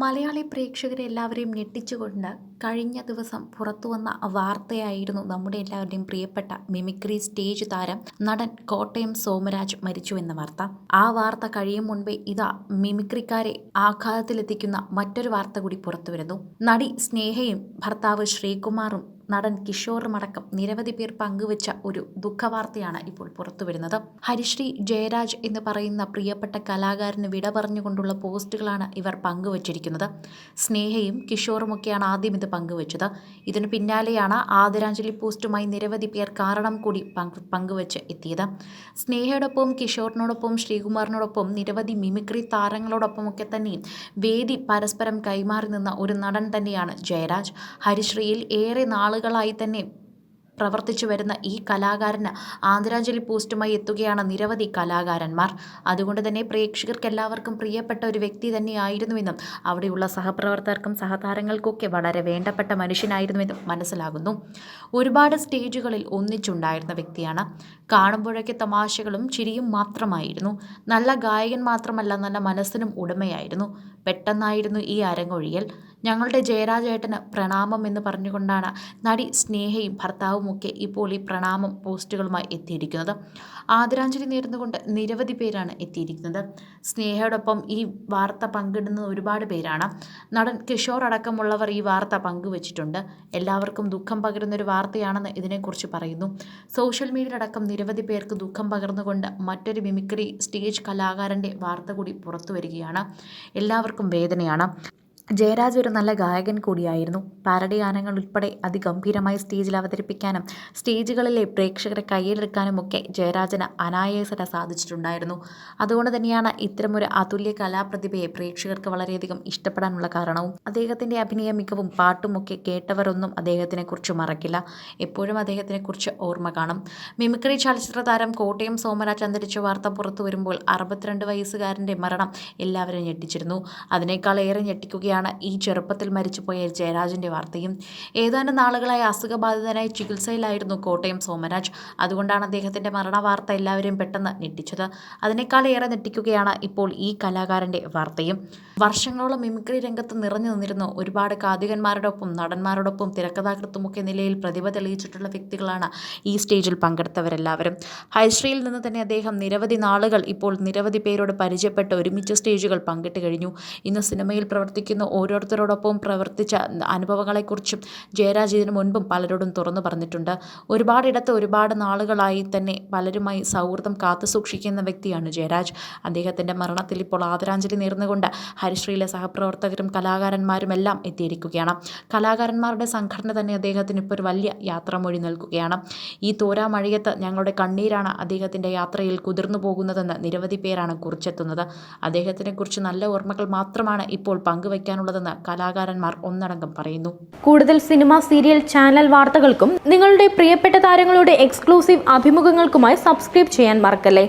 മലയാളി പ്രേക്ഷകരെ എല്ലാവരെയും ഞെട്ടിച്ചുകൊണ്ട് കഴിഞ്ഞ ദിവസം പുറത്തുവന്ന വാർത്തയായിരുന്നു നമ്മുടെ എല്ലാവരുടെയും പ്രിയപ്പെട്ട മിമിക്രി സ്റ്റേജ് താരം നടൻ കോട്ടയം സോമരാജ് മരിച്ചു എന്ന വാർത്ത. ആ വാർത്ത കഴിയും മുൻപേ ഇതാ മിമിക്രിക്കാരെ ആഘാതത്തിലെത്തിക്കുന്ന മറ്റൊരു വാർത്ത കൂടി പുറത്തുവരുന്നു നടി സ്നേഹയും ഭർത്താവ് ശ്രീകുമാറും നടൻ കിഷോറുമടക്കം നിരവധി പേർ പങ്കുവച്ച ഒരു ദുഃഖവാർത്തയാണ് ഇപ്പോൾ പുറത്തു വരുന്നത് ഹരിശ്രീ ജയരാജ് എന്ന് പറയുന്ന പ്രിയപ്പെട്ട കലാകാരന് വിട പറഞ്ഞുകൊണ്ടുള്ള പോസ്റ്റുകളാണ് ഇവർ പങ്കുവച്ചിരിക്കുന്നത്. സ്നേഹയും കിഷോറുമൊക്കെയാണ് ആദ്യം ഇത് പങ്കുവച്ചത്. ഇതിനു പിന്നാലെയാണ് ആദരാഞ്ജലി പോസ്റ്റുമായി നിരവധി പേർ കാരണം കൂടി പങ്ക് പങ്കുവച്ച് എത്തിയത്. സ്നേഹയോടൊപ്പം കിഷോറിനോടൊപ്പം ശ്രീകുമാറിനോടൊപ്പം നിരവധി മിമിക്രി താരങ്ങളോടൊപ്പമൊക്കെ തന്നെ വേദി പരസ്പരം കൈമാറി നിന്ന ഒരു നടൻ തന്നെയാണ് ജയരാജ്. ഹരിശ്രീയിൽ ഏറെ നാളുകളായി തന്നെ പ്രവർത്തിച്ചു വരുന്ന ഈ കലാകാരന് ആദരാഞ്ജലി പോസ്റ്റുമായി എത്തുകയാണ് നിരവധി കലാകാരന്മാർ. അതുകൊണ്ട് തന്നെ പ്രേക്ഷകർക്ക് എല്ലാവർക്കും പ്രിയപ്പെട്ട ഒരു വ്യക്തി തന്നെയായിരുന്നുവെന്നും അവിടെയുള്ള സഹപ്രവർത്തകർക്കും സഹതാരങ്ങൾക്കൊക്കെ വളരെ വേണ്ടപ്പെട്ട മനുഷ്യനായിരുന്നുവെന്നും മനസ്സിലാകുന്നു. ഒരുപാട് സ്റ്റേജുകളിൽ ഒന്നിച്ചുണ്ടായിരുന്ന വ്യക്തിയാണ്. കാണുമ്പോഴൊക്കെ തമാശകളും ചിരിയും മാത്രമായിരുന്നു. നല്ല ഗായകൻ മാത്രമല്ല നല്ല മനസ്സിനും ഉടമയായിരുന്നു. പെട്ടെന്നായിരുന്നു ഈ അരങ്ങൊഴിയൽ. ഞങ്ങളുടെ ജയരാജേട്ടന് പ്രണാമം എന്ന് പറഞ്ഞുകൊണ്ടാണ് നടി സ്നേഹയും ഭർത്താവുമൊക്കെ ഇപ്പോൾ ഈ പ്രണാമം പോസ്റ്റുകളുമായി എത്തിയിരിക്കുന്നത്. ആദരാഞ്ജലി നേർന്നുകൊണ്ട് നിരവധി പേരാണ് എത്തിയിരിക്കുന്നത്. സ്നേഹയോടൊപ്പം ഈ വാർത്ത പങ്കിടുന്ന ഒരുപാട് പേരാണ്. നടൻ കിഷോർ അടക്കമുള്ളവർ ഈ വാർത്ത പങ്കുവച്ചിട്ടുണ്ട്. എല്ലാവർക്കും ദുഃഖം പകരുന്നൊരു വാർത്തയാണെന്ന് ഇതിനെക്കുറിച്ച് പറയുന്നു. സോഷ്യൽ മീഡിയയിലടക്കം നിരവധി പേർക്ക് ദുഃഖം പകർന്നുകൊണ്ട് മറ്റൊരു മിമിക്രി സ്റ്റേജ് കലാകാരന്റെ വാർത്ത കൂടി പുറത്തു വരികയാണ്. എല്ലാവർക്കും വേദനയാണ്. ജയരാജ് ഒരു നല്ല ഗായകൻ കൂടിയായിരുന്നു. പാരഡി ഗാനങ്ങൾ ഉൾപ്പെടെ അതിഗംഭീരമായി സ്റ്റേജിൽ അവതരിപ്പിക്കാനും സ്റ്റേജുകളിലെ പ്രേക്ഷകരെ കയ്യിലെടുക്കാനുമൊക്കെ ജയരാജന് അനായാസന സാധിച്ചിട്ടുണ്ടായിരുന്നു. അതുകൊണ്ട് തന്നെയാണ് ഇത്തരമൊരു അതുല്യ കലാപ്രതിഭയെ പ്രേക്ഷകർക്ക് വളരെയധികം ഇഷ്ടപ്പെടാനുള്ള കാരണവും അദ്ദേഹത്തിന്റെ അഭിനയ മികവും പാട്ടുമൊക്കെ കേട്ടവരൊന്നും അദ്ദേഹത്തിനെ കുറിച്ച് മറക്കില്ല. എപ്പോഴും അദ്ദേഹത്തിനെ കുറിച്ച് ഓർമ്മ കാണും. മിമിക്രി ചലച്ചിത്ര താരം കോട്ടയം സോമരാജ് അന്തരിച്ച വാർത്ത പുറത്തു വരുമ്പോൾ അറുപത്തിരണ്ട് വയസ്സുകാരന്റെ മരണം എല്ലാവരും ഞെട്ടിച്ചിരുന്നു. അതിനേക്കാൾ ഏറെ ഞെട്ടിക്കുകയാണ് ആണ് ഈ ചെറുപ്പത്തിൽ മരിച്ചുപോയ ജയരാജിന്റെ വാർത്തയും. ഏതാനും നാളുകളായി അസുഖബാധിതനായി ചികിത്സയിലായിരുന്നു കോട്ടയം സോമരാജ്. അതുകൊണ്ടാണ് അദ്ദേഹത്തിന്റെ മരണവാർത്ത എല്ലാവരെയും പെട്ടെന്ന് ഞെട്ടിച്ചത്. അതിനേക്കാളേറെ ഞെട്ടിക്കുകയാണ് ഇപ്പോൾ ഈ കലാകാരന്റെ വാർത്തയും. വർഷങ്ങളോളം മിമിക്രി രംഗത്ത് നിറഞ്ഞു നിന്നിരുന്നു ഒരുപാട് കാതികന്മാരോടൊപ്പം നടന്മാരോടൊപ്പം തിരക്കഥാകൃത്തുമൊക്കെ നിലയിൽ പ്രതിഭ തെളിയിച്ചിട്ടുള്ള വ്യക്തികളാണ് ഈ സ്റ്റേജിൽ പങ്കെടുത്തവരെല്ലാവരും. ഹൈശ്രീയിൽ നിന്ന് തന്നെ അദ്ദേഹം നിരവധി നാളുകൾ ഇപ്പോൾ നിരവധി പേരോട് പരിചയപ്പെട്ട് ഒരുമിച്ച് സ്റ്റേജുകൾ പങ്കിട്ട് കഴിഞ്ഞു. ഇന്ന് സിനിമയിൽ പ്രവർത്തിക്കുന്ന ഓരോരുത്തരോടൊപ്പം പ്രവർത്തിച്ച അനുഭവങ്ങളെക്കുറിച്ചും ജയരാജ് ഇതിനു മുൻപും പലരോടും തുറന്നു പറഞ്ഞിട്ടുണ്ട്. ഒരുപാടിടത്ത് ഒരുപാട് നാളുകളായി തന്നെ പലരുമായി സൗഹൃദം കാത്തുസൂക്ഷിക്കുന്ന വ്യക്തിയാണ് ജയരാജ്. അദ്ദേഹത്തിന്റെ മരണത്തിൽ ഇപ്പോൾ ആദരാഞ്ജലി നേർന്നുകൊണ്ട് ഹരിശ്രീയിലെ സഹപ്രവർത്തകരും കലാകാരന്മാരും എല്ലാം എത്തിയിരിക്കുകയാണ്. കലാകാരന്മാരുടെ സംഘടന തന്നെ അദ്ദേഹത്തിന് ഇപ്പോൾ ഒരു വലിയ യാത്രാമൊഴി നൽകുകയാണ്. ഈ തോരാ മഴയത്ത് ഞങ്ങളുടെ കണ്ണീരാണ് അദ്ദേഹത്തിന്റെ യാത്രയിൽ കുതിർന്നു പോകുന്നതെന്ന് നിരവധി പേരാണ് കുറിച്ചെത്തുന്നത്. അദ്ദേഹത്തിനെക്കുറിച്ച് നല്ല ഓർമ്മകൾ മാത്രമാണ് ഇപ്പോൾ പങ്കുവയ്ക്കാനുള്ളതെന്ന് കലാകാരന്മാർ ഒന്നടങ്കം പറയുന്നു. കൂടുതൽ സിനിമ സീരിയൽ ചാനൽ വാർത്തകൾക്കും നിങ്ങളുടെ പ്രിയപ്പെട്ട താരങ്ങളുടെ എക്സ്ക്ലൂസീവ് അഭിമുഖങ്ങൾക്കുമായി സബ്സ്ക്രൈബ് ചെയ്യാൻ മറക്കല്ലേ?